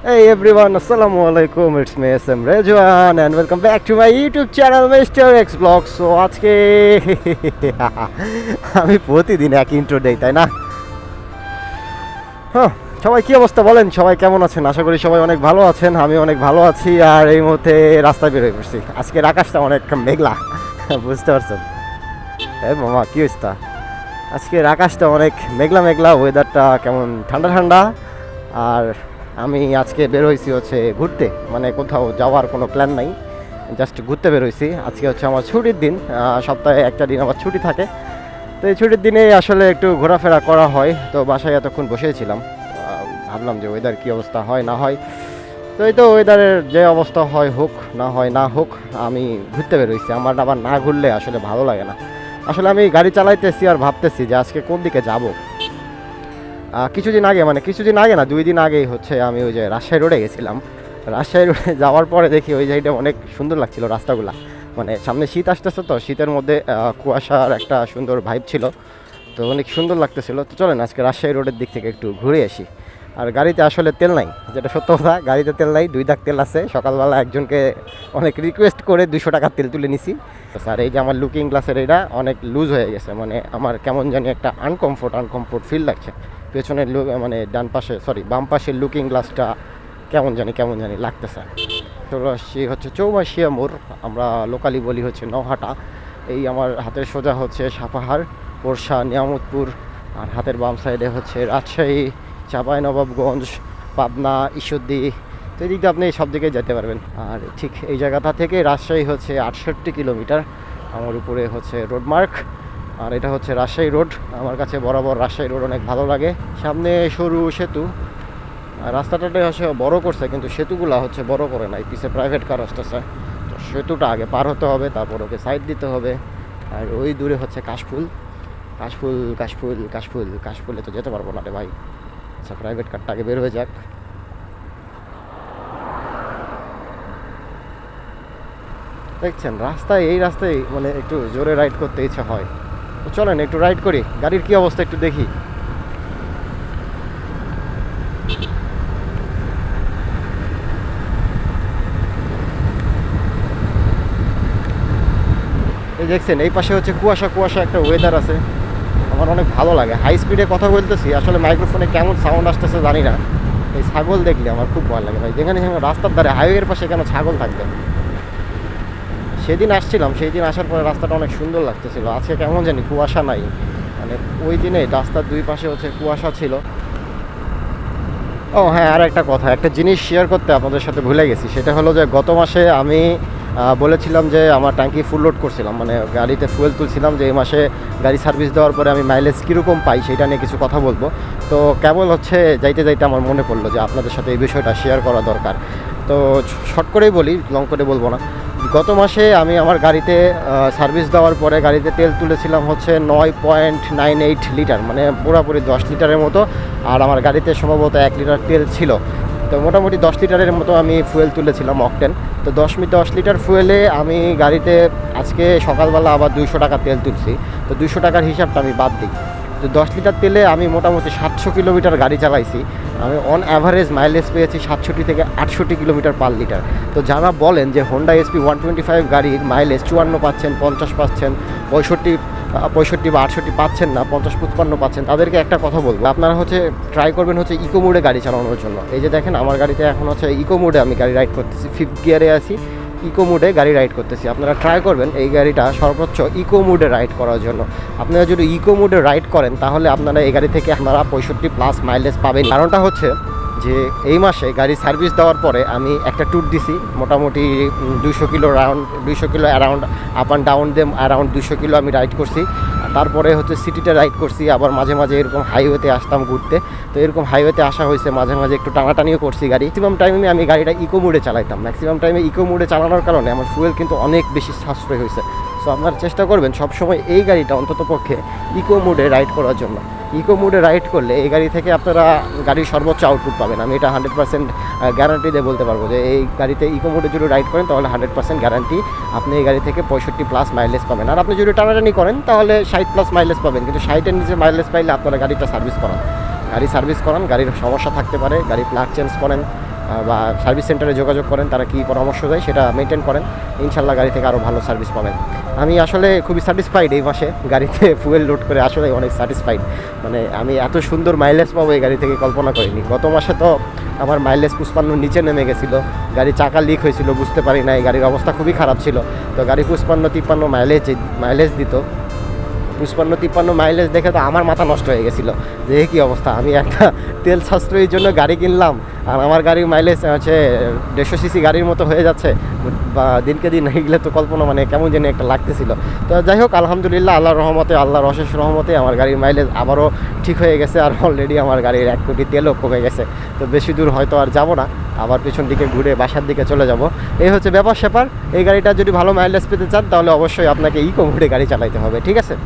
Hey everyone, assalamu alaikum. It's me SM Rejuan and welcome back to my YouTube channel Mr. X Vlog. So আজকে আমি প্রতিদিন এক intro দেই তাই না হ্যাঁ সবাই কি অবস্থা বলেন সবাই কেমন আছেন আশা করি সবাই অনেক ভালো আছেন আমি অনেক ভালো আছি আর এই মুহূর্তে রাস্তায় বেরোয় পড়ছি আজকের আকাশটা অনেক মেঘলা বুঝতে পারছেন এই মামা কি অবস্থা আজকের আকাশটা অনেক মেঘলা মেঘলা ওয়েদারটা কেমন ঠান্ডা ঠান্ডা আর আমি আজকে বের হয়েছি হচ্ছে ঘুরতে মানে কোথাও যাওয়ার কোনো প্ল্যান নাই জাস্ট ঘুরতে বের হয়েছি। আজকে হচ্ছে আমার ছুটির দিন সপ্তাহে একটা দিন আমার ছুটি থাকে। তো এই ছুটির দিনে আসলে একটু ঘোরাফেরা করা হয়, তো বাসায় এতক্ষণ বসেছিলাম ভাবলাম যে ওয়েদার কী অবস্থা হয়, না হয়। তো এই তো ওয়েদারের যে অবস্থা হয় হোক, না হয় না হোক, আমি ঘুরতে বেরোইছি আমার আবার না ঘুরলে আসলে ভালো লাগে না। আসলে আমি গাড়ি চালাইতেছি আর ভাবতেছি যে আজকে কোন দিকে যাব। কিছুদিন আগে মানে কিছুদিন আগে না, দুই দিন আগেই হচ্ছে আমি ওই যে রাজশাহী রোডে গেছিলাম। রাজশাহী রোডে যাওয়ার পরে দেখি ওই জায়গাটা অনেক সুন্দর লাগছিল রাস্তাগুলো। মানে সামনে শীত আসতেছে তো, শীতের মধ্যে কুয়াশার একটা সুন্দর ভাইব ছিল। তো অনেক সুন্দর লাগতেছিল। তো চলেন আজকে রাজশাহী রোডের দিক থেকে একটু ঘুরে আসি। আর গাড়িতে আসলে তেল নাই, যেটা সত্য কথা, গাড়িতে তেল নাই, দুই দাগ তেল আছে। সকালবেলা একজনকে অনেক রিকোয়েস্ট করে দুশো টাকার তেল তুলে নিছি। স্যার, এই যে আমার লুকিং গ্লাসের এটা অনেক লুজ হয়ে গেছে মানে আমার কেমন জানি একটা আনকমফোর্ট আনকমফোর্ট ফিল লাগছে। পেছনের মানে ডান পাশে সরি বাম পাশের লুকিং গ্লাসটা কেমন জানি কেমন জানি লাগতেছে। আসছি হচ্ছে চৌমাসিয়া মোড়, আমরা লোকালি বলি হচ্ছে নহাটা এই আমার হাতের সোজা হচ্ছে সাপাহার পোরশা নিয়ামতপুর, আর হাতের বাম সাইডে হচ্ছে রাজশাহী। নবাবগঞ্জ, পাবনা, ঈশ্বরদী, তো এই দিক দিয়ে আপনি সব দিকে যেতে পারবেন। আর ঠিক এই জায়গাটা থেকে রাজশাহী হচ্ছে আটষট্টি কিলোমিটার। আমার উপরে হচ্ছে রোডমার্ক আর এটা হচ্ছে রাজশাহী রোড আমার কাছে বরাবর রাজশাহী রোড অনেক ভালো লাগে। সামনে সরু সেতু। রাস্তাটাতে হচ্ছে বড় করছে, কিন্তু সেতুগুলা হচ্ছে বড় করে নাই। পিছে প্রাইভেট কার আসতেছে। তো সেতুটা আগে পার হতে হবে, তারপর ওকে সাইড দিতে হবে। আর ওই দূরে হচ্ছে কাশফুল। কাশফুল কাশফুল কাশফুল, কাশফুলে তো যেতে পারব না রে ভাই। আচ্ছা প্রাইভেট কারটা আগে বের হয়ে যাক। দেখছেন, রাস্তায়, এই রাস্তায় মানে একটু জোরে রাইড করতে ইচ্ছা হয়। তো চলেন, একটু রাইড করি। গাড়ির কি অবস্থা একটু দেখি। এই দেখছেন, এই পাশে হচ্ছে কুয়াশা কুয়াশা একটা ওয়েদার আছে। আমার অনেক ভালো লাগে। হাই স্পিডে কথা বলতেছি, আসলে মাইক্রোফোনে কেমন সাউন্ড আসতেছে জানি না। এই ছাগল দেখলে আমার খুব ভালো লাগে ভাই। যেখানে সেখানে রাস্তার ধারে হাইওয়ের পাশে কেন ছাগল থাকবে? সেদিন আসছিলাম, সেই দিন আসার পরে রাস্তাটা অনেক সুন্দর লাগতেছিল। আজকে কেমন জানি কুয়াশা নাই। মানে ওই দিনে রাস্তার দুই পাশে হচ্ছে কুয়াশা ছিল। ও হ্যাঁ আর একটা কথা, একটা জিনিস শেয়ার করতে আপনাদের সাথে ভুলে গেছি। সেটা হলো যে গত মাসে আমি বলেছিলাম যে আমার ট্যাঙ্কি ফুল লোড করছিলাম মানে গাড়িতে ফুয়েল তুলছিলাম যে এই মাসে গাড়ি সার্ভিস দেওয়ার পরে আমি মাইলেজ কীরকম পাই সেটা নিয়ে কিছু কথা বলব। তো কেবল হচ্ছে যাইতে যাইতে আমার মনে পড়ল যে আপনাদের সাথে এই বিষয়টা শেয়ার করা দরকার। তো শর্ট করেই বলি লং করে বলব না। গত মাসে আমি আমার গাড়িতে সার্ভিস দেওয়ার পরে গাড়িতে তেল তুলেছিলাম হচ্ছে নয় পয়েন্ট নাইন এইট লিটার মানে পুরোপুরি দশ লিটারের মতো, আর আমার গাড়িতে সম্ভবত এক লিটার তেল ছিল। তো মোটামুটি দশ লিটারের মতো আমি ফুয়েল তুলেছিলাম অকটেন তো দশ দশ লিটার ফুয়েলে আমি গাড়িতে আজকে সকালবেলা আবার দুইশো টাকা তেল তুলছি। তো দুইশো টাকার হিসাবটা আমি বাদ দিই। তো দশ লিটার তেলে আমি মোটামুটি সাতশো কিলোমিটার গাড়ি চালাইছি। আমি অন অ্যাভারেজ মাইলেজ পেয়েছি সাতষট্টি থেকে আটষট্টি কিলোমিটার পার লিটার তো যারা বলেন যে Honda SP one twenty five গাড়ির মাইলেজ চুয়ান্ন পাচ্ছেন, পঞ্চাশ পাচ্ছেন, পঁয়ষট্টি পঁয়ষট্টি বা আটষট্টি পাচ্ছেন না, পঞ্চাশ পঁচপান্ন পাচ্ছেন, তাদেরকে একটা কথা বলব। আপনারা হচ্ছে ট্রাই করবেন হচ্ছে ইকো মোডে গাড়ি চালানোর জন্য। এই যে দেখেন, আমার গাড়িতে এখন হচ্ছে ইকো মোডে আমি গাড়ি রাইড করতেছি ফিফথ গিয়ারে আছি ইকো মোডে গাড়ি রাইড করতেছি। আপনারা ট্রাই করবেন এই গাড়িটা সর্বোচ্চ ইকো মোডে রাইড করার জন্য। আপনারা যদি ইকো মোডে রাইড করেন, তাহলে আপনারা এই গাড়ি থেকে আপনারা পঁয়ষট্টি প্লাস মাইলেজ পাবেন। কারণটা হচ্ছে যে এই মাসে গাড়ি সার্ভিস দেওয়ার পরে আমি একটা ট্যুর দিছি, মোটামুটি দুইশো কিলো রাউন্ড দুইশো kilo around up and down them around দুইশো কিলো আমি রাইড করছি। তারপরে হচ্ছে সিটিতে রাইড করছি, আবার মাঝে মাঝে এরকম হাইওয়েতে আসতাম ঘুরতে। তো এরকম হাইওয়েতে আসা হয়েছে, মাঝে মাঝে একটু টানাটানিও করছি গাড়ি। ম্যাক্সিমাম টাইমে আমি গাড়িটা ইকো মোডে চালাইতাম। ম্যাক্সিমাম টাইমে ইকো মোডে চালানোর কারণে আমার ফুয়েল কিন্তু অনেক বেশি সাশ্রয় হয়েছে। সো আপনারা চেষ্টা করবেন সবসময় এই গাড়িটা অন্তত পক্ষে ইকো মোডে রাইড করার জন্য। ইকো মোডে রাইড করলে এই গাড়ি থেকে আপনারা গাড়ির সর্বোচ্চ আউটপুট পাবেন। আমি এটা হান্ড্রেড পার্সেন্ট গ্যারান্টি দিয়ে বলতে পারব যে এই গাড়িতে ইকো মোডে যদি রাইড করেন তাহলে হান্ড্রেড পার্সেন্ট গ্যারান্টি আপনি এই গাড়ি থেকে পঁয়ষট্টি প্লাস মাইলেজ পাবেন। আর আপনি যদি টানাটানি করেন তাহলে ষাট প্লাস মাইলেজ পাবেন। কিন্তু ষাটের নিচে মাইলেজ পাইলে আপনারা গাড়িটা সার্ভিস করান। গাড়ি সার্ভিস করান, গাড়ির সমস্যা থাকতে পারে গাড়ি প্লাগ চেঞ্জ করেন বা সার্ভিস সেন্টারে যোগাযোগ করেন, তারা কী পরামর্শ দেয় সেটা মেনটেন করেন। ইনশাল্লাহ গাড়ি থেকে আরও ভালো সার্ভিস পাবেন। আমি আসলে খুবই স্যাটিসফাইড এই মাসে। গাড়িতে ফুয়েল লোড করে আসলে অনেক স্যাটিসফাইড মানে আমি এত সুন্দর মাইলেজ পাবো এই গাড়ি থেকে কল্পনা করিনি। গত মাসে তো আমার মাইলেজ পুষ্পান্ন নিচে নেমে গেছিল। গাড়ি চাকা লিক হয়েছিল, বুঝতে পারি নাই। গাড়ির অবস্থা খুবই খারাপ ছিল। তো গাড়ি পুষ্পান্ন তিপ্পান্ন মাইলেজ মাইলেজ দিত। পুষ্পান্ন তিপ্পান্ন মাইলেজ দেখে তো আমার মাথা নষ্ট হয়ে গেছিল। যে কী অবস্থা? আমি একটা তেল সাশ্রয়ীর জন্য গাড়ি কিনলাম, আর আমার গাড়ির মাইলেজ হচ্ছে দেড়শো সিসি গাড়ির মতো হয়ে যাচ্ছে। বা দিনকে দিন এগুলো তো কল্পনা মানে কেমন যেন একটা লাগতেছিল। তো যাই হোক, আলহামদুলিল্লাহ, আল্লাহর রহমতে, আল্লাহর অশেষ রহমতে আমার গাড়ির মাইলেজ আবারও ঠিক হয়ে গেছে, আর অলরেডি আমার গাড়ির এক কোটি তেলও কমে গেছে। তো বেশি দূর হয়তো আর যাব না, আবার পিছন দিকে ঘুরে বাসার দিকে চলে যাব। এই হচ্ছে ব্যাপার স্যাপার এই গাড়িটা যদি ভালো মাইলেজ পেতে চান, তাহলে অবশ্যই আপনাকে ইকো ঘুরে গাড়ি চালাইতে হবে, ঠিক আছে?